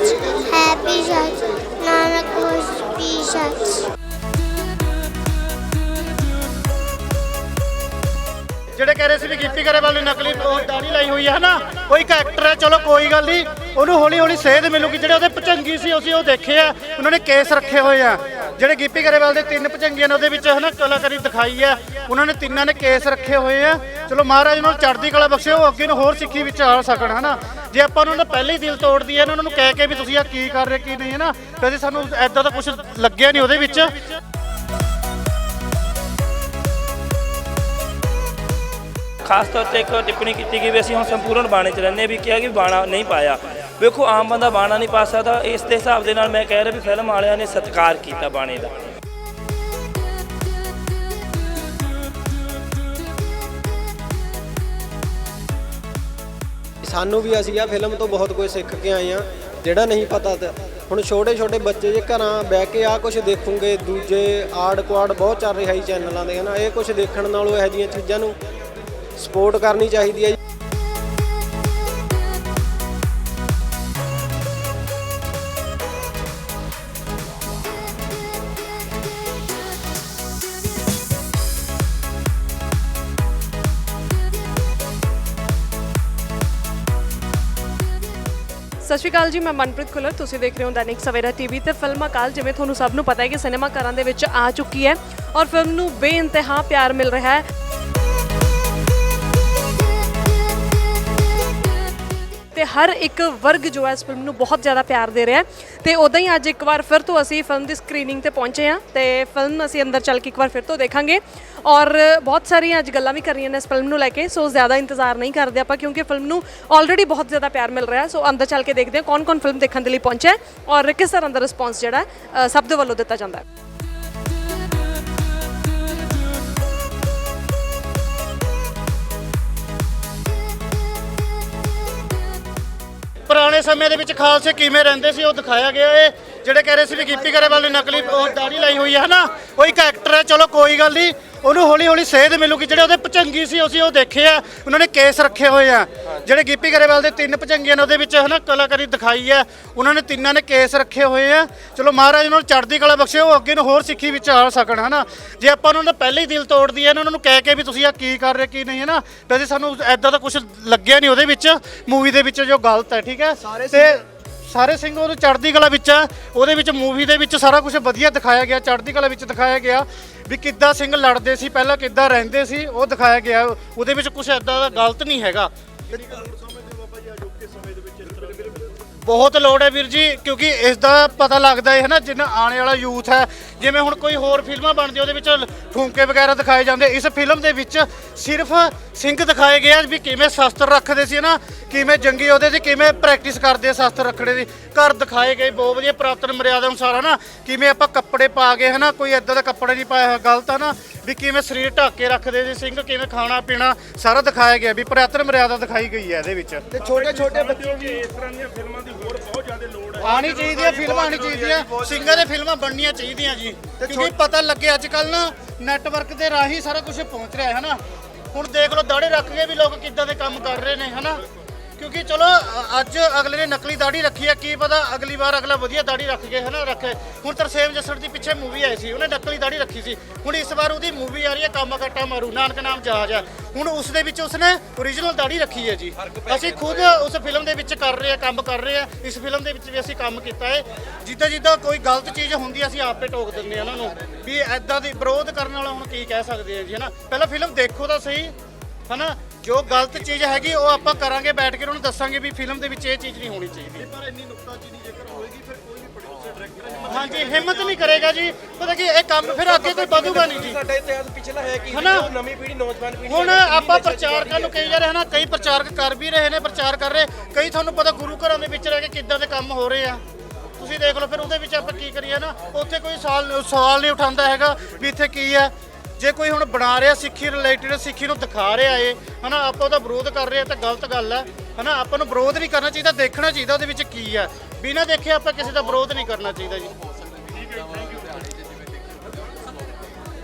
church, happy church, Nanak Hospital church. ਜਿਹੜੇ ਕਹਿ ਰਹੇ ਸੀ ਵੀ ਗਿੱਪੀ ਗਰੇਵਾਲ ਨੇ ਨਕਲੀ ਉਹ ਦਾੜੀ ਲਾਈ ਹੋਈ ਹੈ ਨਾ ਉਹ ਇੱਕ ਹੈ ਚਲੋ ਕੋਈ ਗੱਲ ਨਹੀਂ। ਉਹਨੂੰ ਹੌਲੀ ਹੌਲੀ ਸੇਧ ਮਿਲੂਗੀ ਜਿਹੜੇ ਉਹਦੇ ਭਚੰਗੀ ਸੀ ਅਸੀਂ ਉਹ ਦੇਖੇ ਆ। ਉਹਨਾਂ ਨੇ ਕੇਸ ਰੱਖੇ ਹੋਏ ਆ। ਜਿਹੜੇ ਗਿੱਪੀ ਗਰੇਵਾਲ ਦੇ ਤਿੰਨ ਭਜੰਗੀਆਂ ਨੇ ਉਹਦੇ ਵਿੱਚ ਹਨਾ ਕਲਾਕਾਰੀ ਦਿਖਾਈ ਹੈ ਉਹਨਾਂ ਨੇ ਤਿੰਨਾਂ ਨੇ ਕੇਸ ਰੱਖੇ ਹੋਏ ਆ। ਚਲੋ ਮਹਾਰਾਜ ਉਹਨਾਂ ਨੂੰ ਚੜ੍ਹਦੀ ਕਲਾ ਬਖਸ਼ੇ, ਉਹ ਅੱਗੇ ਨੂੰ ਹੋਰ ਸਿੱਖੀ ਵਿੱਚ ਆ ਸਕਣ ਹਨਾ। ਜੇ ਆਪਾਂ ਉਹਨਾਂ ਦਾ ਪਹਿਲੇ ਹੀ ਦਿਲ ਤੋੜ ਦਈਏ ਨਾ, ਉਹਨਾਂ ਨੂੰ ਕਹਿ ਕੇ ਵੀ ਤੁਸੀਂ ਆ ਕੀ ਕਰ ਰਹੇ, ਕੀ ਨਹੀਂ ਹਨਾ, ਕਦੇ ਸਾਨੂੰ ਐਦਾਂ ਦਾ ਕੁਝ ਲੱਗਿਆ ਨਹੀਂ ਉਹਦੇ ਵਿੱਚ। ਖਾਸ ਤੌਰ ਤੇ ਇੱਕ ਟਿੱਪਣੀ ਕੀਤੀ ਗਈ ਵੀ ਅਸੀਂ ਹੁਣ ਸੰਪੂਰਨ ਬਾਣੇ 'ਚ ਰਹਿੰਦੇ ਹਾਂ ਵੀ ਕਿਹਾ ਕਿ ਬਾਣਾ ਨਹੀਂ ਪਾਇਆ। ਵੇਖੋ, ਆਮ ਬੰਦਾ ਬਾਣਾ ਨਹੀਂ ਪਾ ਸਕਦਾ। ਇਸ ਦੇ ਹਿਸਾਬ ਦੇ ਨਾਲ ਮੈਂ ਕਹਿ ਰਿਹਾ ਵੀ ਫਿਲਮ ਵਾਲਿਆਂ ਨੇ ਸਤਿਕਾਰ ਕੀਤਾ ਬਾਣੇ ਦਾ। ਸਾਨੂੰ ਵੀ ਅਸੀਂ ਆ ਫਿਲਮ ਤੋਂ ਬਹੁਤ ਕੁਝ ਸਿੱਖ ਕੇ ਆਏ ਆ ਜਿਹੜਾ ਨਹੀਂ ਪਤਾ ਹੁਣ ਛੋਟੇ ਛੋਟੇ ਬੱਚੇ ਜੇ ਘਰਾਂ ਬਹਿ ਕੇ ਆ ਕੁਝ ਦੇਖੂਗੇ, ਦੂਜੇ ਆੜ ਕੁਆੜ ਬਹੁਤ ਚੱਲ ਰਿਹਾ ਜੀ ਚੈਨਲਾਂ ਦੇ, ਹਨਾ? ਇਹ ਕੁਝ ਦੇਖਣ ਨਾਲੋਂ ਇਹੋ ਜਿਹੀਆਂ ਚੀਜ਼ਾਂ ਨੂੰ ਸਪੋਰਟ ਕਰਨੀ ਚਾਹੀਦੀ ਹੈ ਸਤਿ ਸ਼੍ਰੀ ਅਕਾਲ ਜੀ, ਮੈਂ ਮਨਪ੍ਰੀਤ ਖੁੱਲਰ। ਤੁਸੀਂ ਦੇਖ ਰਹੇ ਹੋ ਦੈਨਿਕ ਸਵੇਰਾ ਟੀਵੀ ਤੇ ਫਿਲਮ ਅਕਾਲ, ਜਿਵੇਂ ਤੁਹਾਨੂੰ ਸਭ ਨੂੰ ਪਤਾ ਹੈ ਕਿ ਸਿਨੇਮਾ ਘਰਾਂ ਦੇ ਵਿੱਚ ਆ ਚੁੱਕੀ ਹੈ ਔਰ ਫਿਲਮ ਨੂੰ ਬੇਇੰਤਹਾ ਪਿਆਰ ਮਿਲ ਰਿਹਾ ਹੈ। ਤੇ ਹਰ ਇੱਕ ਵਰਗ ਜੋ ਹੈ ਇਸ ਫਿਲਮ ਨੂੰ ਬਹੁਤ ਜ਼ਿਆਦਾ ਪਿਆਰ ਦੇ ਰਿਹਾ ਹੈ। ਤੇ ਉਦਾਂ ਹੀ ਅੱਜ ਇੱਕ ਵਾਰ ਫਿਰ ਤੋਂ ਅਸੀਂ ਫਿਲਮ ਦੀ ਸਕਰੀਨਿੰਗ ਤੇ ਪਹੁੰਚੇ ਹਾਂ ਤੇ ਫਿਲਮ ਅਸੀਂ ਅੰਦਰ ਚੱਲ ਕੇ ਇੱਕ ਵਾਰ ਫਿਰ ਤੋਂ ਦੇਖਾਂਗੇ। ਔਰ ਬਹੁਤ ਸਾਰੀਆਂ ਅੱਜ ਗੱਲਾਂ ਵੀ ਕਰ ਰਹੀਆਂ ਨੇ ਇਸ ਫਿਲਮ ਨੂੰ ਲੈ ਕੇ, ਸੋ ਜ਼ਿਆਦਾ ਇੰਤਜ਼ਾਰ ਨਹੀਂ ਕਰਦੇ ਆਪਾਂ ਕਿਉਂਕਿ ਫਿਲਮ ਨੂੰ ਆਲਰੇਡੀ ਬਹੁਤ ਜ਼ਿਆਦਾ ਪਿਆਰ ਮਿਲ ਰਿਹਾ ਸੋ ਅੰਦਰ ਚੱਲ ਕੇ ਦੇਖਦੇ ਹਾਂ ਕੌਣ-ਕੌਣ ਫਿਲਮ ਦੇਖਣ ਦੇ ਲਈ ਪਹੁੰਚਿਆ ਔਰ ਕਿਸ ਤਰ੍ਹਾਂ ਦਾ ਰਿਸਪੌਂਸ ਜਿਹੜਾ ਸਭ ਦੇ ਵੱਲੋਂ ਦਿੱਤਾ ਜਾਂਦਾ ਹੈ। ਪੁਰਾਣੇ ਸਮੇਂ ਦੇ ਵਿੱਚ ਖਾਲਸੇ ਕਿਵੇਂ ਰਹਿੰਦੇ ਸੀ, ਉਹ ਦਿਖਾਇਆ ਗਿਆ ਏ। ਜਿਹੜੇ ਕਹਿ ਰਹੇ ਸੀ ਵੀ ਗਿੱਪੀ ਗਰੇਵਾਲ ਨੇ ਨਕਲੀ ਉਹ ਦਾੜੀ ਲਾਈ ਹੋਈ ਹੈ ਨਾ ਉਹ ਇੱਕ ਐਕਟਰ ਹੈ, ਚਲੋ ਕੋਈ ਗੱਲ ਨਹੀਂ। ਉਹਨੂੰ ਹੌਲੀ ਹੌਲੀ ਸੇਧ ਮਿਲੂਗੀ। ਜਿਹੜੇ ਉਹਦੇ ਭਚੰਗੀ ਸੀ ਅਸੀਂ ਉਹ ਦੇਖੇ ਆ। ਉਹਨਾਂ ਨੇ ਕੇਸ ਰੱਖੇ ਹੋਏ ਆ। ਜਿਹੜੇ ਗਿੱਪੀ ਗਰੇਵਾਲ ਦੇ ਤਿੰਨ ਭਚੰਗੀਆਂ ਨੇ ਉਹਦੇ ਵਿੱਚ ਹਨਾ ਕਲਾਕਾਰੀ ਦਿਖਾਈ ਹੈ ਉਹਨਾਂ ਨੇ ਤਿੰਨਾਂ ਨੇ ਕੇਸ ਰੱਖੇ ਹੋਏ ਆ। ਚਲੋ ਮਹਾਰਾਜ ਉਹਨਾਂ ਨੂੰ ਚੜ੍ਹਦੀ ਕਲਾ ਬਖਸ਼ੇ ਉਹ ਅੱਗੇ ਨੂੰ ਹੋਰ ਸਿੱਖੀ ਵਿੱਚ ਆ ਸਕਣ ਹਨਾ। ਜੇ ਆਪਾਂ ਉਹਨਾਂ ਦਾ ਪਹਿਲੇ ਹੀ ਦਿਲ ਤੋੜ ਦਈਏ ਨਾ ਉਹਨਾਂ ਨੂੰ ਕਹਿ ਕੇ ਵੀ ਤੁਸੀਂ ਆ ਕੀ ਕਰ ਰਹੇ ਕੀ ਨਹੀਂ ਹਨਾ ਵੈਸੇ ਸਾਨੂੰ ਐਦਾਂ ਦਾ ਕੁਝ ਲੱਗਿਆ ਨਹੀਂ ਉਹਦੇ ਵਿੱਚ ਮੂਵੀ ਦੇ ਵਿੱਚ ਜੋ ਗਲਤ ਹੈ ਠੀਕ ਹੈ। ਤੇ ਸਾਰੇ ਸਿੰਘ ਉਹਨੂੰ ਚੜ੍ਹਦੀ ਕਲਾ ਵਿੱਚ ਆ। ਉਹਦੇ ਵਿੱਚ ਮੂਵੀ ਦੇ ਵਿੱਚ ਸਾਰਾ ਕੁਝ ਵਧੀਆ ਦਿਖਾਇਆ ਗਿਆ ਚੜ੍ਹਦੀ ਕਲਾ ਵਿੱਚ ਦਿਖਾਇਆ ਗਿਆ। ਵੀ ਕਿੱਦਾਂ ਸਿੰਘ ਲੜਦੇ ਸੀ, ਪਹਿਲਾਂ ਕਿੱਦਾਂ ਰਹਿੰਦੇ ਸੀ, ਉਹ ਦਿਖਾਇਆ ਗਿਆ। ਉਹਦੇ ਵਿੱਚ ਕੁਝ ਐਦਾਂ ਦਾ ਗਲਤ ਨਹੀਂ ਹੈਗਾ। ਬਹੁਤ ਲੋੜ ਹੈ ਵੀਰ ਜੀ ਕਿਉਂਕਿ ਇਸ ਦਾ ਪਤਾ ਲੱਗਦਾ ਹੈ ਨਾ ਜਿੰਨਾ ਆਉਣ ਵਾਲਾ ਯੂਥ ਹੈ। ਜਿਵੇਂ ਹੁਣ ਕੋਈ ਹੋਰ ਫਿਲਮਾਂ ਬਣਦੀ ਉਹਦੇ ਵਿੱਚ ਠੂੰਕੇ ਵਗੈਰਾ ਦਿਖਾਏ ਜਾਂਦੇ। ਇਸ ਫਿਲਮ ਦੇ ਵਿੱਚ ਸਿਰਫ ਸਿੰਘ ਦਿਖਾਏ ਗਏ ਆ ਵੀ ਕਿਵੇਂ ਸ਼ਸਤਰ ਰੱਖਦੇ ਸੀ ਨਾ ਕਿਵੇਂ ਜੰਗੀ ਉਹਦੇ ਤੇ ਕਿਵੇਂ ਪ੍ਰੈਕਟਿਸ ਕਰਦੇ ਆ ਸ਼ਸਤਰ ਰੱਖਣੇ ਦੀ। ਘਰ ਦਿਖਾਏ ਗਏ ਬਹੁਤ ਵਧੀਆ ਪ੍ਰਾਤਨ ਮਰਿਆਦਾ ਅਨੁਸਾਰ ਹਨਾ। ਕਿਵੇਂ ਆਪਾਂ ਕੱਪੜੇ ਪਾ ਕੇ ਹਨਾ ਕੋਈ ਐਦਾਂ ਦਾ ਕੱਪੜੇ ਨਹੀਂ ਪਾਇਆ ਹੋਇਆ ਗਲਤ ਆ ਨਾ ਵੀ ਕਿਵੇਂ ਸਰੀਰ ਢੱਕ ਕੇ ਰੱਖਦੇ ਸੀ ਸਿੰਘ ਕਿਵੇਂ ਖਾਣਾ ਪੀਣਾ ਸਾਰਾ ਦਿਖਾਇਆ ਗਿਆ ਵੀ ਪ੍ਰਾਤਨ ਮਰਿਆਦਾ ਦਿਖਾਈ ਗਈ ਹੈ ਇਹਦੇ ਵਿੱਚ। ਤੇ ਛੋਟੇ ਛੋਟੇ ਬੱਚੇ ਆਣੀ ਚਾਹੀਦੀ ਹੈ ਫਿਲਮਾਂ ਆਣੀ ਚਾਹੀਦੀਆਂ ਸਿੰਘਾਂ ਦੇ ਫਿਲਮਾਂ ਬਣਨੀਆਂ ਚਾਹੀਦੀਆਂ ਜੀ। ਕਿਉਂਕਿ ਪਤਾ ਲੱਗੇ ਅੱਜ ਕੱਲ ਨਾ ਨੈਟਵਰਕ ਦੇ ਰਾਹੀਂ ਸਾਰਾ ਕੁਝ ਪਹੁੰਚ ਰਿਹਾ ਹੈ ਨਾ। ਹੁਣ ਦੇਖ ਲਓ ਦਾੜੇ ਰੱਖ ਕੇ ਵੀ ਲੋਕ ਕਿੱਦਾਂ ਦੇ ਕੰਮ ਕਰ ਰਹੇ ਨੇ ਹਨਾ ਕਿਉਂਕਿ ਚਲੋ ਅ- ਅੱਜ ਅਗਲੇ ਨੇ ਨਕਲੀ ਦਾੜੀ ਰੱਖੀ ਹੈ ਕੀ ਪਤਾ ਅਗਲੀ ਵਾਰ ਅਗਲਾ ਵਧੀਆ ਦਾੜੀ ਰੱਖ ਕੇ ਹਨਾ ਰੱਖੇ। ਹੁਣ ਤਰਸੇਮ ਜੱਸੜ ਦੀ ਪਿੱਛੇ ਮੂਵੀ ਆਈ ਸੀ ਉਹਨੇ ਨਕਲੀ ਦਾੜੀ ਰੱਖੀ ਸੀ। ਹੁਣ ਇਸ ਵਾਰ ਉਹਦੀ ਮੂਵੀ ਆ ਰਹੀ ਹੈ ਕੰਮ ਕੱਟਾ ਮਾਰੂ ਨਾਨਕ ਨਾਮ ਜਹਾਜ਼ ਹੈ ਹੁਣ ਉਸ ਦੇ ਵਿੱਚ ਉਸਨੇ ਓਰੀਜਨਲ ਦਾੜੀ ਰੱਖੀ ਹੈ ਜੀ। ਅਸੀਂ ਖੁਦ ਉਸ ਫਿਲਮ ਦੇ ਵਿੱਚ ਕਰ ਰਹੇ ਆ ਕੰਮ ਕਰ ਰਹੇ ਆ ਇਸ ਫਿਲਮ ਦੇ ਵਿੱਚ ਵੀ ਅਸੀਂ ਕੰਮ ਕੀਤਾ ਹੈ। ਜਿੱਦਾਂ ਜਿੱਦਾਂ ਕੋਈ ਗਲਤ ਚੀਜ਼ ਹੁੰਦੀ ਹੈ, ਅਸੀਂ ਆਪੇ ਟੋਕ ਦਿੰਦੇ ਆ ਉਹਨਾਂ ਨੂੰ ਵੀ ਐਦਾਂ ਦੀ ਵਿਰੋਧ ਕਰਨ ਵਾਲਾ ਹੁਣ ਕੀ ਕਹਿ ਸਕਦੇ ਆ ਜੀ ਹਨਾ। ਪਹਿਲਾਂ ਫਿਲਮ ਦੇਖੋ ਤਾਂ ਸਹੀ ਹਨਾ। ਜੋ ਗਲਤ ਚੀਜ਼ ਹੈਗੀ ਉਹ ਆਪਾਂ ਕਰਾਂਗੇ ਬੈਠ ਕੇ ਉਹਨਾਂ ਦੱਸਾਂਗੇ ਵੀ ਫਿਲਮ ਦੇ ਵਿੱਚ ਇਹ ਚੀਜ਼ ਨਹੀਂ ਹੋਣੀ ਚਾਹੀਦੀ। ਪਰ ਇੰਨੀ ਨੁਕਤਾਚੀਨੀ ਜੇਕਰ ਹੋਏਗੀ ਫਿਰ ਕੋਈ ਵੀ ਪ੍ਰੋਡਿਊਸਰ ਡਾਇਰੈਕਟਰ ਹਾਂਜੀ ਹਿੰਮਤ ਨਹੀਂ ਕਰੇਗਾ ਜੀ। ਪਤਾ ਕੀ ਇਹ ਕੰਮ ਫਿਰ ਅੱਗੇ ਕੋਈ ਵਧੂਗਾ ਨਹੀਂ ਜੀ। ਸਾਡਾ ਇਤਿਹਾਸ ਪਿਛਲਾ ਹੈ ਕਿ? ਹਨਾ? ਨਵੀਂ ਪੀੜ੍ਹੀ ਨੌਜਵਾਨ ਪੀੜ੍ਹੀ ਹੁਣ ਆਪਾਂ ਪ੍ਰਚਾਰਕਾਂ ਨੂੰ ਕਹੀ ਜਾ ਰਹੇ ਹਨਾ ਕਈ ਪ੍ਰਚਾਰਕ ਕਰ ਵੀ ਰਹੇ ਨੇ ਪ੍ਰਚਾਰ ਕਰ ਰਹੇ। ਕਈ ਤੁਹਾਨੂੰ ਪਤਾ ਗੁਰੂ ਘਰਾਂ ਦੇ ਵਿੱਚ ਰਹਿ ਕੇ ਕਿੱਦਾਂ ਦੇ ਕੰਮ ਹੋ ਰਹੇ ਆ। ਤੁਸੀਂ ਦੇਖ ਲਓ ਫਿਰ ਉਹਦੇ ਵਿੱਚ ਆਪਾਂ ਕੀ ਕਰੀਏ ਨਾ ਉੱਥੇ ਕੋਈ ਸਵਾਲ ਸਵਾਲ ਨਹੀਂ ਉਠਾਉਂਦਾ ਹੈਗਾ ਵੀ ਇੱਥੇ ਕੀ ਹੈ ਜੇ ਕੋਈ ਹੁਣ ਬਣਾ ਰਿਹਾ ਸਿੱਖੀ ਰਿਲੇਟਡ ਸਿੱਖੀ ਨੂੰ ਦਿਖਾ ਰਿਹਾ ਏ ਹਨਾ ਆਪਾਂ ਉਹਦਾ ਵਿਰੋਧ ਕਰ ਰਹੇ ਆ ਤਾਂ ਗਲਤ ਗੱਲ ਹੈ ਹਨਾ ਆਪਾਂ ਨੂੰ ਵਿਰੋਧ ਨਹੀਂ ਕਰਨਾ ਚਾਹੀਦਾ ਦੇਖਣਾ ਚਾਹੀਦਾ ਉਹਦੇ ਵਿੱਚ ਕੀ ਹੈ ਬਿਨਾਂ ਦੇਖੇ ਆਪਾਂ ਕਿਸੇ ਦਾ ਵਿਰੋਧ ਨਹੀਂ ਕਰਨਾ ਚਾਹੀਦਾ ਜੀ।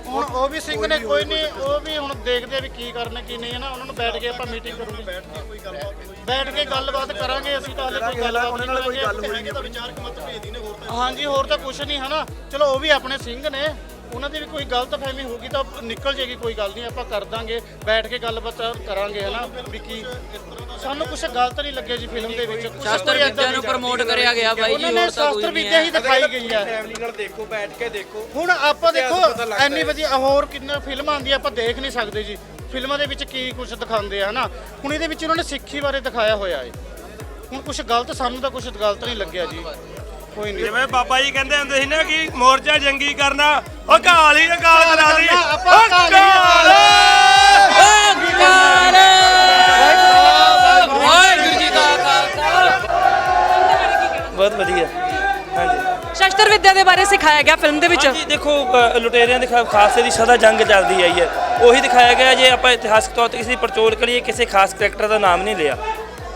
ਹੁਣ ਉਹ ਵੀ ਸਿੰਘ ਨੇ ਕੋਈ ਨਹੀਂ ਉਹ ਵੀ ਹੁਣ ਦੇਖਦੇ ਆ ਵੀ ਕੀ ਕਰਨਾ ਕੀ ਨਹੀਂ ਹੈ ਨਾ ਉਹਨਾਂ ਨੂੰ ਬੈਠ ਕੇ ਆਪਾਂ ਮੀਟਿੰਗ ਕਰੂਗੇ। ਬੈਠ ਕੇ ਕੋਈ ਗੱਲਬਾਤ ਬੈਠ ਕੇ ਗੱਲਬਾਤ ਕਰਾਂਗੇ ਅਸੀਂ ਤਾਂ ਹਲੇ ਕੋਈ ਗੱਲਬਾਤ ਉਹਨਾਂ ਨਾਲ ਕੋਈ ਗੱਲ ਹੋਈ ਤਾਂ ਵਿਚਾਰਕ ਮਤਭੇਦ ਹੀ ਨੇ ਹੋਰ ਤਾਂ ਹਾਂਜੀ ਹੋਰ ਤਾਂ ਕੁਝ ਨਹੀਂ ਹਨਾ। ਚਲੋ ਉਹ ਵੀ ਆਪਣੇ ਸਿੰਘ ਨੇ। ਉਹਨਾਂ ਦੀ ਵੀ ਕੋਈ ਗਲਤਫਹਿਮੀ ਹੋਊਗੀ ਤਾਂ ਨਿਕਲ ਜੇਗੀ ਕੋਈ ਗੱਲ ਨਹੀਂ ਆਪਾਂ ਕਰ ਦਾਂਗੇ ਬੈਠ ਕੇ ਗੱਲਬਾਤ ਕਰਾਂਗੇ ਹਨਾ ਵੀ ਕੀ ਸਾਨੂੰ ਕੁਝ ਗਲਤ ਨਹੀਂ ਲੱਗਿਆ ਜੀ ਫਿਲਮ ਦੇ ਵਿੱਚ ਸ਼ਾਸਤਰ ਵਿਦਿਆ ਨੂੰ ਪ੍ਰਮੋਟ ਕਰਿਆ ਗਿਆ ਬਾਈ ਜੀ ਉਹਨਾਂ ਨੇ ਸ਼ਾਸਤਰ ਵਿਦਿਆ ਹੀ। ਦਿਖਾਈ ਗਈ ਹੈ। ਫੈਮਿਲੀ ਨਾਲ ਦੇਖੋ ਬੈਠ ਕੇ ਦੇਖੋ। ਹੁਣ ਆਪਾਂ ਦੇਖੋ ਐਨੀ ਵਧੀਆ ਹੋਰ ਕਿੰਨਾ ਫਿਲਮਾਂ ਆਉਂਦੀਆਂ ਆਪਾਂ ਦੇਖ ਨਹੀਂ ਸਕਦੇ ਜੀ। ਫਿਲਮਾਂ ਦੇ ਵਿੱਚ ਕੀ ਕੁਝ ਦਿਖਾਉਂਦੇ ਆ ਹਨਾ ਹੁਣ ਇਹਦੇ ਵਿੱਚ ਉਹਨਾਂ ਨੇ ਸਿੱਖੀ ਬਾਰੇ ਦਿਖਾਇਆ ਹੋਇਆ ਹੈ ਹੁਣ ਕੁਝ ਗਲਤ ਸਾਨੂੰ ਤਾਂ ਕੁਝ ਗਲਤ ਨਹੀਂ ਲੱਗਿਆ ਜੀ। ਕੋਈ ਨਹੀਂ। ਜਿਵੇਂ ਬਾਬਾ ਜੀ ਕਹਿੰਦੇ ਹੁੰਦੇ ਸੀ ਨਾ ਕਿ ਮੋਰਚਾ ਜੰਗੀ ਕਰਨਾ ਉਹ ਘਾਲ ਹੀ ਗਾਲ ਕਰਾ ਦੀ ਆਪਾਂ ਘਾਲ ਵਾਹਿਗੁਰੂ ਜੀ ਖਾਲਸਾ। ਬਹੁਤ ਵਧੀਆ। ਹਾਂਜੀ। ਸ਼ਸਤਰ ਵਿਦਿਆ ਦੇ ਬਾਰੇ ਸਿਖਾਇਆ ਗਿਆ ਫਿਲਮ ਦੇ ਵਿੱਚ। ਹਾਂਜੀ ਦੇਖੋ ਲੁਟੇਰਿਆਂ ਦੇ ਖਿਲਾਫ ਖਾਲਸੇ ਦੀ ਸਦਾ ਜੰਗ ਚੱਲਦੀ ਆਈ ਹੈ। ਉਹੀ ਦਿਖਾਇਆ ਗਿਆ ਜੇ ਆਪਾਂ ਇਤਿਹਾਸਕ ਤੌਰ ਤੇ ਕਿਸੇ ਦੀ ਪੜਚੋਲ ਕਰੀਏ ਕਿਸੇ ਖਾਸ ਕਰੈਕਟਰ ਦਾ ਨਾਮ ਨਹੀਂ ਲਿਆ।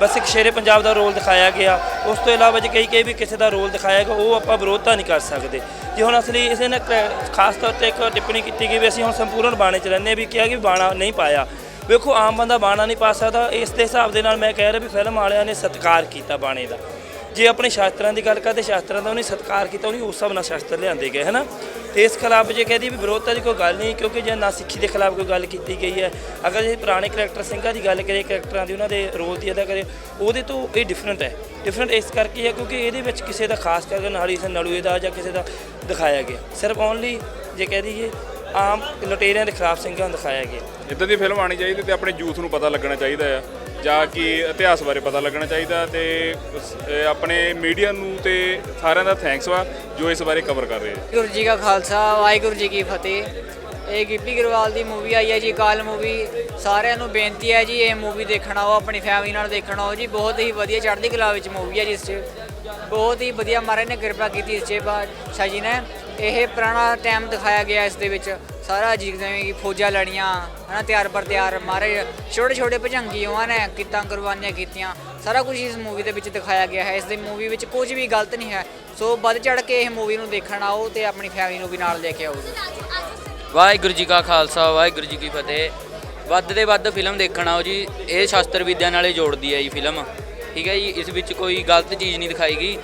ਬਸ ਇੱਕ ਸ਼ੇਰੇ ਪੰਜਾਬ ਦਾ ਰੋਲ ਦਿਖਾਇਆ ਗਿਆ। ਉਸ ਤੋਂ ਇਲਾਵਾ ਜੇ ਕਈ ਕਈ ਵੀ ਕਿਸੇ ਦਾ ਰੋਲ ਦਿਖਾਇਆ ਗਿਆ, ਉਹ ਆਪਾਂ ਵਿਰੋਧਤਾ ਨਹੀਂ ਕਰ ਸਕਦੇ। ਜੇ ਹੁਣ ਅਸਲੀ ਇਸੇ ਨੇ ਕ- ਖਾਸ ਤੌਰ ਤੇ ਇੱਕ ਟਿੱਪਣੀ ਕੀਤੀ ਗਈ ਵੀ ਅਸੀਂ ਹੁਣ ਸੰਪੂਰਨ ਬਾਣੇ ਚ ਰਹਿੰਦੇ ਹਾਂ ਵੀ ਕਿਹਾ ਕਿ ਬਾਣਾ ਨਹੀਂ ਪਾਇਆ। ਵੇਖੋ, ਆਮ ਬੰਦਾ ਬਾਣਾ ਨਹੀਂ ਪਾ ਸਕਦਾ। ਇਸ ਦੇ ਹਿਸਾਬ ਦੇ ਨਾਲ ਮੈਂ ਕਹਿ ਰਿਹਾ ਵੀ ਫਿਲਮ ਵਾਲਿਆਂ ਨੇ ਸਤਿਕਾਰ ਕੀਤਾ ਬਾਣੇ ਦਾ। ਜੇ ਆਪਣੇ ਸ਼ਾਸਤਰਾਂ ਦੀ ਗੱਲ ਕਰਦੇ ਸ਼ਾਸਤਰਾਂ ਦਾ ਉਹਨੇ ਸਤਿਕਾਰ ਕੀਤਾ, ਉਹਨੇ ਉਸ ਹਿਸਾਬ ਨਾਲ ਸ਼ਾਸਤਰ ਲਿਆਂਦੇ ਗਏ, ਹਨਾ? ਤੇ ਇਸ ਖਿਲਾਫ ਜੇ ਕਹਦੀ ਵੀ ਵਿਰੋਧਤਾ ਦੀ ਕੋਈ ਗੱਲ ਨਹੀਂ, ਕਿਉਂਕਿ ਜੇ ਨਾ ਸਿੱਖੀ ਦੇ ਖਿਲਾਫ ਕੋਈ ਗੱਲ ਕੀਤੀ ਗਈ ਹੈ, ਅਗਰ ਜੇ ਪੁਰਾਣੇ ਕਰੈਕਟਰ ਸਿੰਘਾਂ ਦੀ ਗੱਲ ਕਰੀਏ ਕਰੈਕਟਰਾਂ ਦੀ ਉਹਨਾਂ ਦੇ ਰੋਲ ਦੀ ਅਦਾ ਕਰੇ ਉਹਦੇ ਤੋਂ ਇਹ ਡਿਫਰੈਂਟ ਹੈ। ਡਿਫਰੈਂਟ ਇਸ ਕਰਕੇ ਹੈ ਕਿਉਂਕਿ ਇਹਦੇ ਵਿੱਚ ਕਿਸੇ ਦਾ ਖਾਸ ਕਰਕੇ ਨਾਲੀ ਸੇ ਨਲੂਏ ਦਾ ਜਾਂ ਕਿਸੇ ਦਾ ਦਿਖਾਇਆ ਗਿਆ। ਸਿਰਫ ਓਨਲੀ ਜੇ ਕਹਿ ਦਈਏ ਆਮ ਲੁਟੇਰਿਆਂ ਦੇ ਖਿਲਾਫ ਸਿੰਘਾਂ ਨੂੰ ਦਿਖਾਇਆ ਗਿਆ। ਇਦਾਂ ਦੀ ਫਿਲਮ ਆਣੀ ਚਾਹੀਦੀ ਤੇ ਆਪਣੇ ਯੂਥ ਨੂੰ ਪਤਾ ਲੱਗਣਾ ਚਾਹੀਦਾ ਆ ਜਾਂ ਕਿ ਇਤਿਹਾਸ ਬਾਰੇ ਪਤਾ ਲੱਗਣਾ ਚਾਹੀਦਾ ਤੇ ਸ- ਆਪਣੇ ਮੀਡੀਆ ਨੂੰ ਤੇ ਸਾਰਿਆਂ ਦਾ ਥੈਂਕਸ ਵਾ ਜੋ ਇਸ ਬਾਰੇ ਕਵਰ ਕਰ ਰਹੇ ਆ। ਵਾਹਿਗੁਰੂ ਜੀ ਕਾ ਖਾਲਸਾ ਵਾਹਿਗੁਰੂ ਜੀ ਕੀ ਫਤਿਹ। ਇਹ ਗਿੱਪੀ ਗਰੇਵਾਲ ਦੀ ਮੂਵੀ ਆਈ ਹੈ ਜੀ ਕਾਲ ਮੂਵੀ ਸਾਰਿਆਂ ਨੂੰ ਬੇਨਤੀ ਹੈ ਜੀ ਇਹ ਮੂਵੀ ਦੇਖਣਾ ਹੋ ਆਪਣੀ ਫੈਮਿਲੀ ਨਾਲ ਦੇਖਣਾ ਹੋ ਜੀ। ਬਹੁਤ ਹੀ ਵਧੀਆ ਚੜ੍ਹਦੀ ਕਲਾ ਵਿੱਚ ਮੂਵੀ ਹੈ ਜਿਸ 'ਚ। ਬਹੁਤ ਹੀ ਵਧੀਆ ਮਹਾਰਾਜ ਨੇ ਕਿਰਪਾ ਕੀਤੀ ਇਸ 'ਚ ਬਾਦਸ਼ਾਹ ਜੀ ਨੇ। ਇਹ ਪੁਰਾਣਾ ਟਾਈਮ ਦਿਖਾਇਆ ਗਿਆ ਇਸ ਦੇ ਵਿੱਚ। ਸਾਰਾ ਜੀ ਜਿਵੇਂ ਕਿ ਫੌਜਾਂ ਲੜੀਆਂ, ਹਨਾ, ਤਿਆਰ ਪਰ ਤਿਆਰ ਮਹਾਰਾਜ ਛੋਟੇ ਛੋਟੇ ਭਜੰਗੀ ਉਹਨਾਂ ਨੇ ਕਿਤਾਂ ਕੁਰਬਾਨੀਆਂ ਕੀਤੀਆਂ। ਸਾਰਾ ਕੁਝ ਇਸ ਮੂਵੀ ਦੇ ਵਿੱਚ ਦਿਖਾਇਆ ਗਿਆ ਹੈ। ਇਸ ਦੇ ਮੂਵੀ ਵਿੱਚ ਕੁਝ ਵੀ ਗਲਤ ਨਹੀਂ ਹੈ। ਸੋ ਵੱਧ ਚੜ ਕੇ ਇਹ ਮੂਵੀ ਨੂੰ ਦੇਖਣ ਆਓ ਤੇ ਆਪਣੀ ਫੈਮਿਲੀ ਨੂੰ ਵੀ ਨਾਲ ਲੈ ਕੇ ਆਓ। ਜੀ ਵਾਹਿਗੁਰੂ ਜੀ ਕਾ ਖਾਲਸਾ, ਵਾਹਿਗੁਰੂ ਜੀ ਕੀ ਫਤਿਹ। ਵੱਧ ਦੇ ਵੱਧ ਫਿਲਮ ਦੇਖਣ ਆਓ ਜੀ। ਇਹ ਸ਼ਾਸਤਰ ਵਿਦਿਆ ਨਾਲੇ ਜੋੜਦੀ ਹੈ ਜੀ ਫਿਲਮ। ਠੀਕ ਹੈ ਜੀ, ਇਸ ਵਿੱਚ ਕੋਈ ਗਲਤ ਚੀਜ਼ ਨਹੀਂ ਦਿਖਾਈ ਗਈ।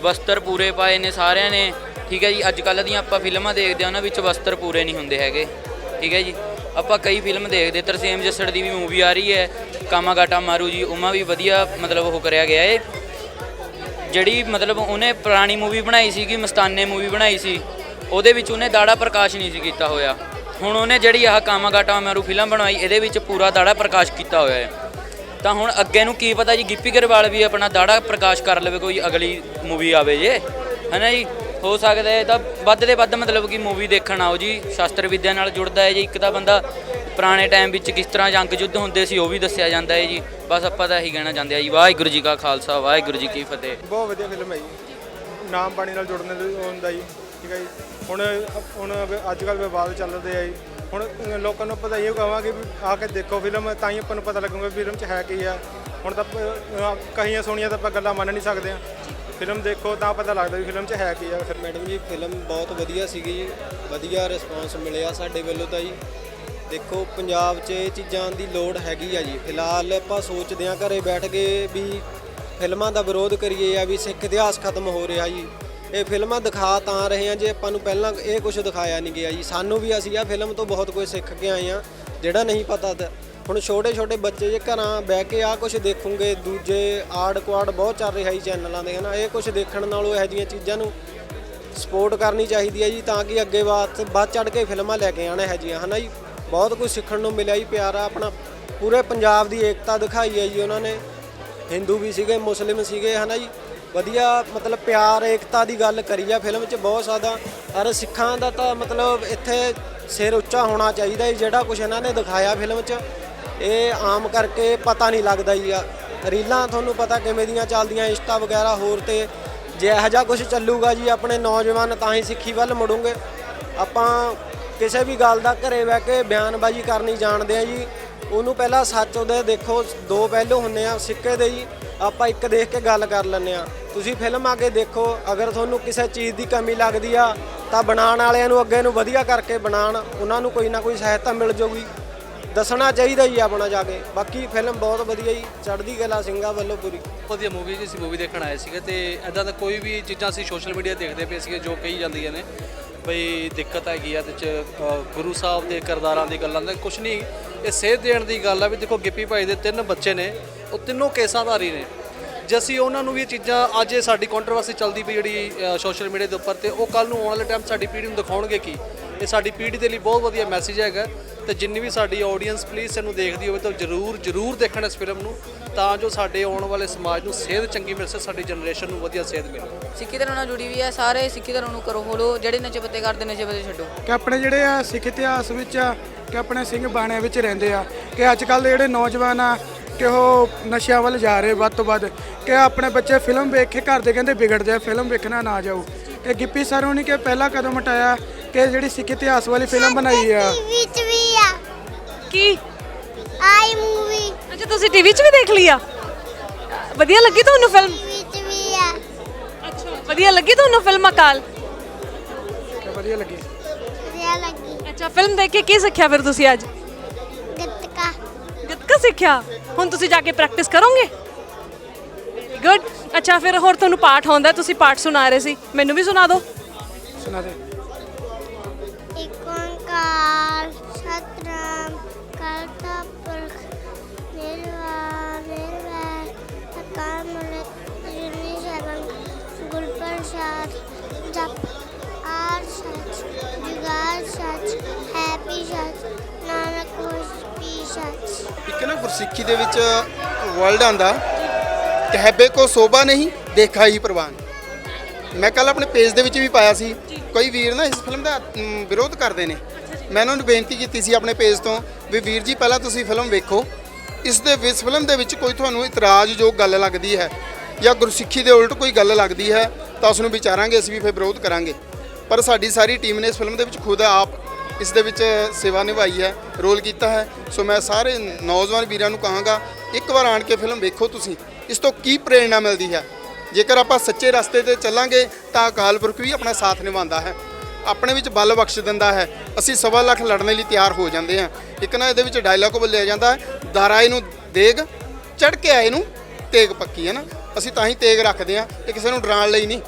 ਵਸਤਰ ਪੂਰੇ ਪਾਏ ਨੇ ਸਾਰਿਆਂ ਨੇ। ਠੀਕ ਹੈ ਜੀ ਅੱਜ ਕੱਲ੍ਹ ਦੀਆਂ ਆਪਾਂ ਫਿਲਮਾਂ ਦੇਖਦੇ ਆ ਉਹਨਾਂ ਵਿੱਚ ਵਸਤਰ ਪੂਰੇ ਨਹੀਂ ਹੁੰਦੇ ਹੈਗੇ। ਠੀਕ ਹੈ ਜੀ, ਆਪਾਂ ਕਈ ਫਿਲਮ ਦੇਖਦੇ, ਤਰਸੇਮ ਜੱਸੜ ਦੀ ਵੀ ਮੂਵੀ ਆ ਰਹੀ ਹੈ, ਕਾਮਾਗਾਟਾ ਮਾਰੂ ਜੀ, ਉਮਾ ਵੀ ਵਧੀਆ ਮਤਲਬ ਉਹ ਕਰਿਆ ਗਿਆ ਏ। ਜਿਹੜੀ ਮਤਲਬ ਉਹਨੇ ਪੁਰਾਣੀ ਮੂਵੀ ਬਣਾਈ ਸੀਗੀ, ਮਸਤਾਨੇ ਮੂਵੀ ਬਣਾਈ ਸੀ, ਉਹਦੇ ਵਿੱਚ ਉਹਨੇ ਦਾੜਾ ਪ੍ਰਕਾਸ਼ ਨਹੀਂ ਸੀ ਕੀਤਾ ਹੋਇਆ। ਹੁਣ ਉਹਨੇ ਜਿਹੜੀ ਆਹ ਕਾਮਾਗਾਟਾ ਮਾਰੂ ਫਿਲਮ ਬਣਾਈ, ਇਹਦੇ ਵਿੱਚ ਪੂਰਾ ਦਾੜਾ ਪ੍ਰਕਾਸ਼ ਕੀਤਾ ਹੋਇਆ ਹੈ ਤਾਂ ਹੁਣ ਅੱਗੇ ਨੂੰ ਕੀ ਪਤਾ ਜੀ, ਗਿੱਪੀ ਗਰੇਵਾਲ ਵੀ ਆਪਣਾ ਦਾੜਾ ਪ੍ਰਕਾਸ਼ ਕਰ ਲਵੇ, ਕੋਈ ਅਗਲੀ ਮੂਵੀ ਆਵੇ ਜੇ। ਹੈਨਾ ਜੀ? ਹੋ ਸਕਦਾ ਹੈ। ਤਾਂ ਵੱਧ ਦੇ ਵੱਧ ਮਤਲਬ ਕਿ ਮੂਵੀ ਦੇਖਣ ਆਓ ਜੀ। ਸ਼ਾਸਤਰ ਵਿਦਿਆ ਨਾਲ ਜੁੜਦਾ ਹੈ ਜੀ। ਇੱਕ ਤਾਂ ਬੰਦਾ ਪੁਰਾਣੇ ਟਾਈਮ ਵਿੱਚ ਕਿਸ ਤਰ੍ਹਾਂ ਜੰਗ ਯੁੱਧ ਹੁੰਦੇ ਸੀ, ਉਹ ਵੀ ਦੱਸਿਆ ਜਾਂਦਾ ਹੈ ਜੀ। ਬਸ ਆਪਾਂ ਤਾਂ ਇਹੀ ਕਹਿਣਾ ਚਾਹੁੰਦੇ ਆ ਜੀ। ਵਾਹਿਗੁਰੂ ਜੀ ਕਾ ਖਾਲਸਾ, ਵਾਹਿਗੁਰੂ ਜੀ ਕੀ ਫਤਿਹ। ਬਹੁਤ ਵਧੀਆ ਫਿਲਮ ਹੈ ਜੀ। ਨਾਮ ਬਾਣੀ ਨਾਲ ਜੁੜਨ ਲਈ ਹੁੰਦਾ ਜੀ। ਠੀਕ ਹੈ ਜੀ। ਹੁਣ ਹੁਣ ਅੱਜ ਕੱਲ੍ਹ ਵਿਵਾਦ ਚੱਲਦੇ ਆ ਜੀ। ਹੁਣ ਲੋਕਾਂ ਨੂੰ ਪਤਾ ਇਹ ਕਹਾਂਗੇ ਵੀ ਆ ਕੇ ਦੇਖੋ ਫਿਲਮ ਤਾਂ ਹੀ ਆਪਾਂ ਨੂੰ ਪਤਾ ਲੱਗੂਗਾ ਫਿਲਮ 'ਚ ਹੈ ਕੀ ਆ। ਹੁਣ ਤਾਂ ਕਹੀਆਂ ਸੁਣੀਆਂ ਤਾਂ ਆਪਾਂ ਗੱਲਾਂ ਮੰਨ ਨਹੀਂ ਸਕਦੇ ਆ। ਫਿਲਮ ਦੇਖੋ ਤਾਂ ਪਤਾ ਲੱਗਦਾ ਵੀ ਫਿਲਮ 'ਚ ਹੈ ਕੀ ਆ। ਫਿਰ ਮੈਡਮ ਜੀ, ਫਿਲਮ ਬਹੁਤ ਵਧੀਆ ਸੀਗੀ ਜੀ। ਵਧੀਆ ਰਿਸਪਾਂਸ ਮਿਲਿਆ ਸਾਡੇ ਵੱਲੋਂ ਤਾਂ ਜੀ। ਦੇਖੋ, ਪੰਜਾਬ 'ਚ ਇਹ ਚੀਜ਼ਾਂ ਦੀ ਲੋੜ ਹੈਗੀ ਆ ਜੀ। ਫਿਲਹਾਲ ਆਪਾਂ ਸੋਚਦੇ ਆ ਘਰੇ ਬੈਠ ਕੇ ਵੀ ਫਿਲਮਾਂ ਦਾ ਵਿਰੋਧ ਕਰੀਏ ਆ ਵੀ ਸਿੱਖ ਇਤਿਹਾਸ ਖਤਮ ਹੋ ਰਿਹਾ ਜੀ। ਇਹ ਫਿਲਮਾਂ ਦਿਖਾ ਤਾਂ ਰਹੇ ਆ ਜੇ ਆਪਾਂ ਨੂੰ ਪਹਿਲਾਂ ਇਹ ਕੁਝ ਦਿਖਾਇਆ ਨਹੀਂ ਗਿਆ ਜੀ। ਸਾਨੂੰ ਵੀ ਅਸੀਂ ਆ ਫਿਲਮ ਤੋਂ ਬਹੁਤ ਕੁਝ ਸਿੱਖ ਕੇ ਆਏ ਆ ਜਿਹੜਾ ਨਹੀਂ ਪਤਾ ਤਾਂ ਹੁਣ ਛੋਟੇ ਛੋਟੇ ਬੱਚੇ ਜੇ ਘਰਾਂ ਬਹਿ ਕੇ ਆ ਕੁਝ ਦੇਖੂਗੇ, ਦੂਜੇ ਆੜ ਕੁਆੜ ਬਹੁਤ ਚੱਲ ਰਿਹਾ ਜੀ ਚੈਨਲਾਂ ਦੇ, ਹਨਾ? ਇਹ ਕੁਝ ਦੇਖਣ ਨਾਲੋਂ ਇਹੋ ਜਿਹੀਆਂ ਚੀਜ਼ਾਂ ਨੂੰ ਸਪੋਰਟ ਕਰਨੀ ਚਾਹੀਦੀ ਹੈ ਜੀ, ਤਾਂ ਕਿ ਅੱਗੇ ਬਾਅਦ ਵੱਧ ਚੜ ਕੇ ਫਿਲਮਾਂ ਲੈ ਕੇ ਆਣ ਇਹੋ ਜਿਹੀਆਂ, ਹਨਾ ਜੀ? ਬਹੁਤ ਕੁਝ ਸਿੱਖਣ ਨੂੰ ਮਿਲਿਆ ਜੀ, ਪਿਆਰਾ ਆਪਣਾ ਪੂਰੇ ਪੰਜਾਬ ਦੀ ਏਕਤਾ ਦਿਖਾਈ ਹੈ ਜੀ ਉਹਨਾਂ ਨੇ। ਹਿੰਦੂ ਵੀ ਸੀਗੇ, ਮੁਸਲਿਮ ਸੀਗੇ, ਹਨਾ ਜੀ? ਵਧੀਆ, ਮਤਲਬ ਪਿਆਰ, ਏਕਤਾ ਦੀ ਗੱਲ ਕਰੀ ਆ ਫਿਲਮ 'ਚ ਬਹੁਤ ਜ਼ਿਆਦਾ। ਅਰ ਸਿੱਖਾਂ ਦਾ ਤਾਂ ਮਤਲਬ ਇੱਥੇ ਸਿਰ ਉੱਚਾ ਹੋਣਾ ਚਾਹੀਦਾ ਜੀ, ਜਿਹੜਾ ਕੁਝ ਇਹਨਾਂ ਨੇ ਦਿਖਾਇਆ ਫਿਲਮ 'ਚ। ਇਹ ਆਮ ਕਰਕੇ ਪਤਾ ਨਹੀਂ ਲੱਗਦਾ ਜੀ ਆ। ਰੀਲਾਂ ਤੁਹਾਨੂੰ ਪਤਾ ਕਿਵੇਂ ਦੀਆਂ ਚੱਲਦੀਆਂ, ਇੰਸਟਾ ਵਗੈਰਾ ਹੋਰ ਤੇ। ਜੇ ਇਹੋ ਜਿਹਾ ਕੁਝ ਚੱਲੂਗਾ ਜੀ, ਆਪਣੇ ਨੌਜਵਾਨ ਤਾਂ ਹੀ ਸਿੱਖੀ ਵੱਲ ਮੁੜੂਗੇ। ਆਪਾਂ ਕਿਸੇ ਵੀ ਗੱਲ ਦਾ ਘਰੇ ਬਹਿ ਕੇ ਬਿਆਨਬਾਜ਼ੀ ਕਰਨੀ ਜਾਣਦੇ ਆ ਜੀ। ਉਹਨੂੰ ਪਹਿਲਾਂ ਸੱਚ ਉਹਦੇ ਦੇਖੋ, ਦੋ ਪਹਿਲੂ ਹੁੰਨੇ ਆ, ਸਿੱਕੇ ਦੇ ਜੀ। ਆਪਾਂ ਇੱਕ ਦੇਖ ਕੇ ਗੱਲ ਕਰ ਲੈਂਦੇ ਆ। ਤੁਸੀਂ ਫਿਲਮ ਆ ਕੇ ਦੇਖੋ, ਅਗਰ ਤੁਹਾਨੂੰ ਕਿਸੇ ਚੀਜ਼ ਦੀ ਕਮੀ ਲੱਗਦੀ ਆ, ਤਾਂ ਬਣਾਉਣ ਵਾਲਿਆਂ ਨੂੰ, ਅੱਗੇ ਨੂੰ ਵਧੀਆ ਕਰਕੇ ਬਣਾਉਣ। ਉਹਨਾਂ ਨੂੰ ਕੋਈ ਨਾ ਕੋਈ ਸਹਾਇਤਾ ਮਿਲ ਜਾਊਗੀ ਦੱਸਣਾ ਚਾਹੀਦਾ ਜੀ ਆਪਣਾ ਜਾ ਕੇ। ਬਾਕੀ ਫਿਲਮ ਬਹੁਤ ਵਧੀਆ ਜੀ, ਚੜ੍ਹਦੀ ਕਲਾ ਸਿੰਘਾਂ ਵੱਲੋਂ ਪੂਰੀ। ਵਧੀਆ ਮੂਵੀ ਜੀ, ਅਸੀਂ ਮੂਵੀ ਦੇਖਣ ਆਏ ਸੀਗੇ ਤੇ ਐਦਾਂ ਦਾ ਕੋਈ ਵੀ ਚੀਜ਼ਾਂ ਅਸੀਂ ਸੋਸ਼ਲ ਮੀਡੀਆ ਦੇਖਦੇ ਪਏ ਸੀਗੇ, ਜੋ ਕਹੀ ਜਾਂਦੀਆਂ ਨੇ। ਬਈ ਦਿੱਕਤ ਹੈਗੀ ਆ ਤੇ ਚ ਗੁਰੂ ਸਾਹਿਬ ਦੇ ਕਿਰਦਾਰਾਂ ਦੀ ਗੱਲਾਂ ਦਾ ਕੁਝ ਨਹੀਂ। ਇਹ ਸੇਧ ਦੇਣ ਦੀ ਗੱਲ ਆ ਵੀ ਦੇਖੋ, ਗਿੱਪੀ ਭਾਈ ਦੇ ਤਿੰਨ ਬੱਚੇ ਨੇ, ਉਹ ਤਿੰਨੋਂ ਕੇਸਾਧਾਰੀ ਨੇ। ਜੇ ਅਸੀਂ ਉਹਨਾਂ ਨੂੰ ਵੀ ਚੀਜ਼ਾਂ ਅੱਜ ਇਹ ਸਾਡੀ ਕੰਟਰੋਵਰਸੀ ਚੱਲਦੀ ਪਈ ਜਿਹੜੀ ਸੋਸ਼ਲ ਮੀਡੀਆ ਦੇ ਉੱਪਰ ਤੇ, ਉਹ ਕੱਲ ਨੂੰ ਆਉਣ ਵਾਲੇ ਟਾਈਮ ਸਾਡੀ ਪੀੜ੍ਹੀ ਨੂੰ ਦਿਖਾਉਣਗੇ ਕੀ? ਇਹ ਸਾਡੀ ਪੀੜ੍ਹੀ ਦੇ ਲਈ ਬਹੁਤ ਵਧੀਆ ਮੈਸੇਜ ਹੈਗਾ। ਤੇ ਜਿੰਨੀ ਵੀ ਸਾਡੀ ਆਡੀਅנס ਪਲੀਜ਼ ਇਹਨੂੰ ਦੇਖਦੀ ਹੋਵੇ ਤਾਂ ਜਰੂਰ ਜਰੂਰ ਦੇਖਣ ਇਸ ਫਿਲਮ ਨੂੰ। ਤਾਂ ਜੋ ਸਾਡੇ ਆਉਣ ਵਾਲੇ ਸਮਾਜ ਨੂੰ ਸੇਧ ਚੰਗੀ ਮਿਲ ਸਕੇ ਸਾਡੀ ਜਨਰੇਸ਼ਨ ਨੂੰ ਵਧੀਆ ਸੇਧ ਮਿਲੇ। ਸਿੱਖੀ ਧਰਮ ਨਾਲ ਜੁੜੀ ਵੀ ਹੈ ਸਾਰੇ ਸਿੱਖੀ ਧਰਮ ਨੂੰ ਕਰੋ ਫੋਲੋ ਜਿਹੜੇ ਨਸ਼ੇ ਪੱਤੇ ਕਰਦੇ ਨਸ਼ੇ ਪੱਤੇ ਛੱਡੋ। ਕਿ ਆਪਣੇ ਜਿਹੜੇ ਆ ਸਿੱਖ ਇਤਿਹਾਸ ਵਿੱਚ ਆ ਕਿ ਆਪਣੇ ਸਿੰਘ ਬਾਣਿਆਂ ਵਿੱਚ ਰਹਿੰਦੇ ਆ ਕਿ ਅੱਜ ਕੱਲ ਦੇ ਜਿਹੜੇ ਨੌਜਵਾਨ ਆ ਕਿ ਉਹ ਨਸ਼ਿਆਂ ਵੱਲ ਜਾ ਰਹੇ ਵੱਧ ਤੋਂ ਵੱਧ ਕਿ ਆਪਣੇ ਬੱਚੇ ਫਿਲਮ ਵੇਖ ਕੇ ਘਰ ਦੇ ਕਹਿੰਦੇ ਵਿਗੜਦੇ ਆ ਫਿਲਮ ਵੇਖਣਾ ਨਾ ਜਾਓ। ਕਿ ਗਿੱਪੀ ਸਰ ਹੋਣੀ ਕਿ ਪਹਿਲਾ ਕਦਮ ਉਠਾਇਆ ਕਿ ਜਿਹੜੀ ਸਿੱਖ ਇਤਿਹਾਸ ਵਾਲੀ ਫਿਲਮ ਬਣਾਈ ਆ। ਵਿੱਚ ਵੀ ਆ। ਕੀ? ਆਈ ਮੂਵੀ ਅੱਛਾ ਤੁਸੀਂ ਟੀਵੀ 'ਚ ਵੀ ਦੇਖ ਲਿਆ ਵਧੀਆ ਲੱਗੀ ਤੁਹਾਨੂੰ ਫਿਲਮ ਵਿੱਚ ਵੀ ਆ। ਅੱਛਾ ਵਧੀਆ ਲੱਗੀ ਤੁਹਾਨੂੰ ਫਿਲਮ ਅਕਾਲ? ਕਿ ਵਧੀਆ ਲੱਗੀ। ਵਧੀਆ ਲੱਗੀ। ਅੱਛਾ ਫਿਲਮ ਦੇਖ ਕੇ ਕੀ ਸਿੱਖਿਆ ਫਿਰ ਤੁਸੀਂ ਅੱਜ? ਗੱਤਕਾ। ਗੱਤਕਾ ਸਿੱਖਿਆ? ਹੁਣ ਤੁਸੀਂ ਜਾ ਕੇ ਪ੍ਰੈਕਟਿਸ ਕਰੋਗੇ? ਗੁੱਡ ਅੱਛਾ ਫਿਰ ਹੋਰ ਤੁਹਾਨੂੰ ਪਾਠ ਆਉਂਦਾ ਤੁਸੀਂ ਪਾਠ ਸੁਣਾ ਰਹੇ ਸੀ। ਮੈਨੂੰ ਵੀ ਸੁਣਾ ਦਿਓ। ਸੁਣਾ ਦੇ। ਓੰਕਾਰ ਸਤਨਾਮ ਕਰਤਾ ਪੁਰਖ ਨਿਰਵਾਹ ਨਿਰਵੈਰ ਅਕਾਲ ਮੂਰਤ ਅਜੂਨੀ ਸਰਬੰ ਗੁਰ ਪ੍ਰਸਾਦ ਜਪ ਆਰ ਸੱਚ ਜੁਗਾਰ ਸੱਚ ਹੈਪੀ ਸੱਚ ਨਾਨਕ ਹੋਸਪੀ ਸੱਚ ਇੱਕ ਨਾ ਗੁਰਸਿੱਖੀ ਦੇ ਵਿੱਚ ਵਰਲਡ ਆਂਦਾ ਕਹਿਬੇ ਕੋ ਸੋਭਾ ਨਹੀਂ ਦੇਖਾ ਹੀ ਪ੍ਰਵਾਨ। ਮੈਂ ਕੱਲ ਆਪਣੇ ਪੇਜ ਦੇ ਵਿੱਚ ਵੀ ਪਾਇਆ ਸੀ। ਕੋਈ ਵੀਰ ਨਾ ਇਸ ਫਿਲਮ ਦਾ ਵਿਰੋਧ ਕਰਦੇ ਨੇ। ਮੈਂ ਉਹਨਾਂ ਨੂੰ ਬੇਨਤੀ ਕੀਤੀ ਸੀ ਆਪਣੇ ਪੇਜ ਤੋਂ ਵੀ ਵੀਰ ਜੀ, ਪਹਿਲਾਂ ਤੁਸੀਂ ਫਿਲਮ ਵੇਖੋ। ਇਸ ਦੇ ਵਿੱਚ ਫਿਲਮ ਦੇ ਵਿੱਚ ਕੋਈ ਤੁਹਾਨੂੰ ਇਤਰਾਜ਼ ਜੋ ਗੱਲ ਲੱਗਦੀ ਹੈ ਜਾਂ ਗੁਰਸਿੱਖੀ ਦੇ ਉਲਟ ਕੋਈ ਗੱਲ ਲੱਗਦੀ ਹੈ, ਤਾਂ ਉਸ ਨੂੰ ਵਿਚਾਰਾਂਗੇ, ਅਸੀਂ ਵੀ ਫਿਰ ਵਿਰੋਧ ਕਰਾਂਗੇ। ਪਰ ਸਾਡੀ ਸਾਰੀ ਟੀਮ ਨੇ ਇਸ ਫਿਲਮ ਦੇ ਵਿੱਚ ਖੁਦ ਆਪ ਇਸ ਦੇ ਵਿੱਚ ਸੇਵਾ ਨਿਭਾਈ ਹੈ, ਰੋਲ ਕੀਤਾ ਹੈ। ਸੋ ਮੈਂ ਸਾਰੇ ਨੌਜਵਾਨ ਵੀਰਾਂ ਨੂੰ ਕਹਾਂਗਾ, ਇੱਕ ਵਾਰ ਆਣ ਕੇ ਫਿਲਮ ਵੇਖੋ ਤੁਸੀਂ, ਇਸ ਤੋਂ ਕੀ ਪ੍ਰੇਰਣਾ ਮਿਲਦੀ ਹੈ? ਜੇਕਰ ਆਪਾਂ ਸੱਚੇ ਰਸਤੇ ਤੇ ਚੱਲਾਂਗੇ, ਤਾਂ ਅਕਾਲ ਪੁਰਖ ਵੀ ਆਪਣਾ ਸਾਥ ਨਿਭਾਉਂਦਾ ਹੈ। ਆਪਣੇ ਵਿੱਚ ਬਲ ਬਖਸ਼ ਦਿੰਦਾ ਹੈ। ਅਸੀਂ ਸਵਾ ਲੱਖ ਲੜਨ ਲਈ ਤਿਆਰ ਹੋ ਜਾਂਦੇ ਹਾਂ। ਇੱਕ ਨਾ ਇਹਦੇ ਵਿੱਚ ਡਾਇਲੌਗ ਬੋਲਿਆ ਜਾਂਦਾ ਹੈ, ਦਾਰਾ ਇਹਨੂੰ ਦੇਗ ਚੜ ਕੇ ਆਏ ਨੂੰ ਤੇਗ ਪੱਕੀ ਹੈ ਨਾ? ਅਸੀਂ ਤਾਂ ਹੀ ਤੇਗ ਰੱਖਦੇ ਹਾਂ ਇਹ ਕਿਸੇ ਨੂੰ ਡਰਾਉਣ ਲਈ ਨਹੀਂ।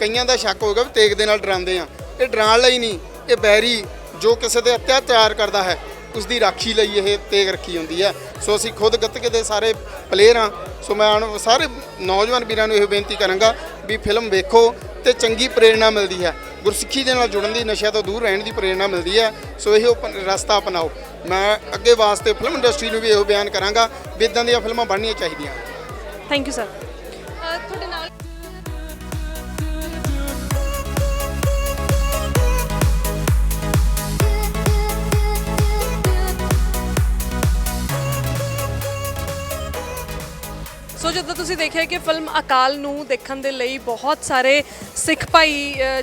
ਕਈਆਂ ਦਾ ਸ਼ੱਕ ਹੋਗਾ ਵੀ ਤੇਗ ਦੇ ਨਾਲ ਡਰਾਉਂਦੇ ਆ ਇਹ ਡਰਾਉਣ ਲਈ ਨਹੀਂ, ਇਹ ਬੈਰੀ ਜੋ ਕਿਸੇ ਦੇ ਅਤਿਆਚਾਰ ਕਰਦਾ ਹੈ ਉਸ ਦੀ ਰਾਖੀ ਲਈ ਇਹ ਤੇਗ ਰੱਖੀ ਹੁੰਦੀ ਹੈ। ਸੋ ਅਸੀਂ ਖੁਦ ਗੱਤਕੇ ਦੇ ਸਾਰੇ ਪਲੇਅਰ ਹਾਂ। ਸੋ ਮੈਂ ਆਉਣ- ਸਾਰੇ ਨੌਜਵਾਨ ਵੀਰਾਂ ਨੂੰ ਇਹ ਬੇਨਤੀ ਕਰਾਂਗਾ ਵੀ ਫਿਲਮ ਵੇਖੋ ਤੇ ਚੰਗੀ ਪ੍ਰੇਰਣਾ ਮਿਲਦੀ ਹੈ। ਗੁਰਸਿੱਖੀ ਦੇ ਨਾਲ ਜੁੜਨ ਦੀ ਨਸ਼ਿਆਂ ਤੋਂ ਦੂਰ ਰਹਿਣ ਦੀ ਪ੍ਰੇਰਣਾ ਮਿਲਦੀ ਹੈ। ਸੋ ਇਹ ਰਸਤਾ ਅਪਣਾਓ। ਮੈਂ ਅੱਗੇ ਵਾਸਤੇ ਫਿਲਮ ਇੰਡਸਟਰੀ ਨੂੰ ਵੀ ਇਹੋ ਬਿਆਨ ਕਰਾਂਗਾ ਵੀ ਇਦਾਂ ਦੀਆਂ ਫਿਲਮਾਂ ਬਣਨੀਆਂ ਚਾਹੀਦੀਆਂ। ਥੈਂਕ ਯੂ ਸਰ ਤੁਹਾਡੇ ਨਾਲ ਸੋ ਜਦੋਂ ਤੁਸੀਂ ਦੇਖਿਆ ਕਿ ਫਿਲਮ ਅਕਾਲ ਨੂੰ ਦੇਖਣ ਦੇ ਲਈ ਬਹੁਤ ਸਾਰੇ ਸਿੱਖ ਭਾਈ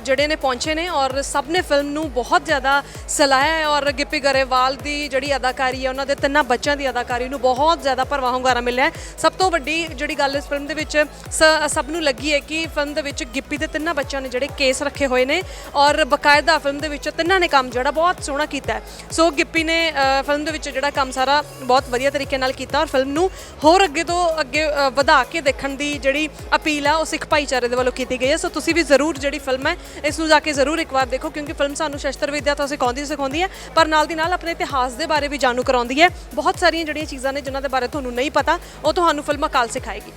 ਜਿਹੜੇ ਨੇ ਪਹੁੰਚੇ ਨੇ ਔਰ ਸਭ ਨੇ ਫਿਲਮ ਨੂੰ ਬਹੁਤ ਜ਼ਿਆਦਾ ਸਲਾਹਿਆ ਹੈ ਔਰ ਗਿੱਪੀ ਗਰੇਵਾਲ ਦੀ ਜਿਹੜੀ ਅਦਾਕਾਰੀ ਹੈ, ਉਹਨਾਂ ਦੇ ਤਿੰਨਾਂ ਬੱਚਿਆਂ ਦੀ ਅਦਾਕਾਰੀ ਨੂੰ ਬਹੁਤ ਜ਼ਿਆਦਾ ਭਰਵਾਂ ਹੁੰਗਾਰਾ ਮਿਲਿਆ ਸਭ ਤੋਂ ਵੱਡੀ ਜਿਹੜੀ ਗੱਲ ਇਸ ਫਿਲਮ ਦੇ ਵਿੱਚ ਸ- ਸਭ ਨੂੰ ਲੱਗੀ ਹੈ ਕਿ ਫਿਲਮ ਦੇ ਵਿੱਚ ਗਿੱਪੀ ਦੇ ਤਿੰਨਾਂ ਬੱਚਿਆਂ ਨੇ ਜਿਹੜੇ ਕੇਸ ਰੱਖੇ ਹੋਏ ਨੇ ਔਰ ਬਕਾਇਦਾ ਫਿਲਮ ਦੇ ਵਿੱਚ ਤਿੰਨਾਂ ਨੇ ਕੰਮ ਜਿਹੜਾ ਬਹੁਤ ਸੋਹਣਾ ਕੀਤਾ ਸੋ ਗਿੱਪੀ ਨੇ ਫਿਲਮ ਦੇ ਵਿੱਚ ਜਿਹੜਾ ਕੰਮ ਸਾਰਾ ਬਹੁਤ ਵਧੀਆ ਤਰੀਕੇ ਨਾਲ ਕੀਤਾ ਔਰ ਫਿਲਮ ਨੂੰ ਹੋਰ ਅੱਗੇ ਤੋਂ ਅੱਗੇ ਵਧਾ ਕੇ ਦੇਖਣ ਦੀ ਜਿਹੜੀ ਅਪੀਲ ਆ ਉਹ ਸਿੱਖ ਭਾਈਚਾਰੇ ਦੇ ਵੱਲੋਂ ਕੀਤੀ ਗਈ ਹੈ। ਸੋ ਤੁਸੀਂ ਵੀ ਜ਼ਰੂਰ ਜਿਹੜੀ ਫਿਲਮ ਹੈ, ਇਸ ਨੂੰ ਜਾ ਕੇ ਜ਼ਰੂਰ ਇੱਕ ਵਾਰ ਦੇਖੋ, ਕਿਉਂਕਿ ਫਿਲਮ ਸਾਨੂੰ ਸ਼ਸਤਰ ਵਿਦਿਆ ਤਾਂ ਸਿਖਾਉਂਦੀ ਸਿਖਾਉਂਦੀ ਹੈ, ਪਰ ਨਾਲ ਦੀ ਨਾਲ ਆਪਣੇ ਇਤਿਹਾਸ ਦੇ ਬਾਰੇ ਵੀ ਜਾਣੂ ਕਰਾਉਂਦੀ ਹੈ। ਬਹੁਤ ਸਾਰੀਆਂ ਜਿਹੜੀਆਂ ਚੀਜ਼ਾਂ ਨੇ ਜਿਨ੍ਹਾਂ ਦੇ ਬਾਰੇ ਤੁਹਾਨੂੰ ਨਹੀਂ ਪਤਾ, ਉਹ ਤੁਹਾਨੂੰ ਫਿਲਮ ਅਕਾਲ ਸਿਖਾਏਗੀ।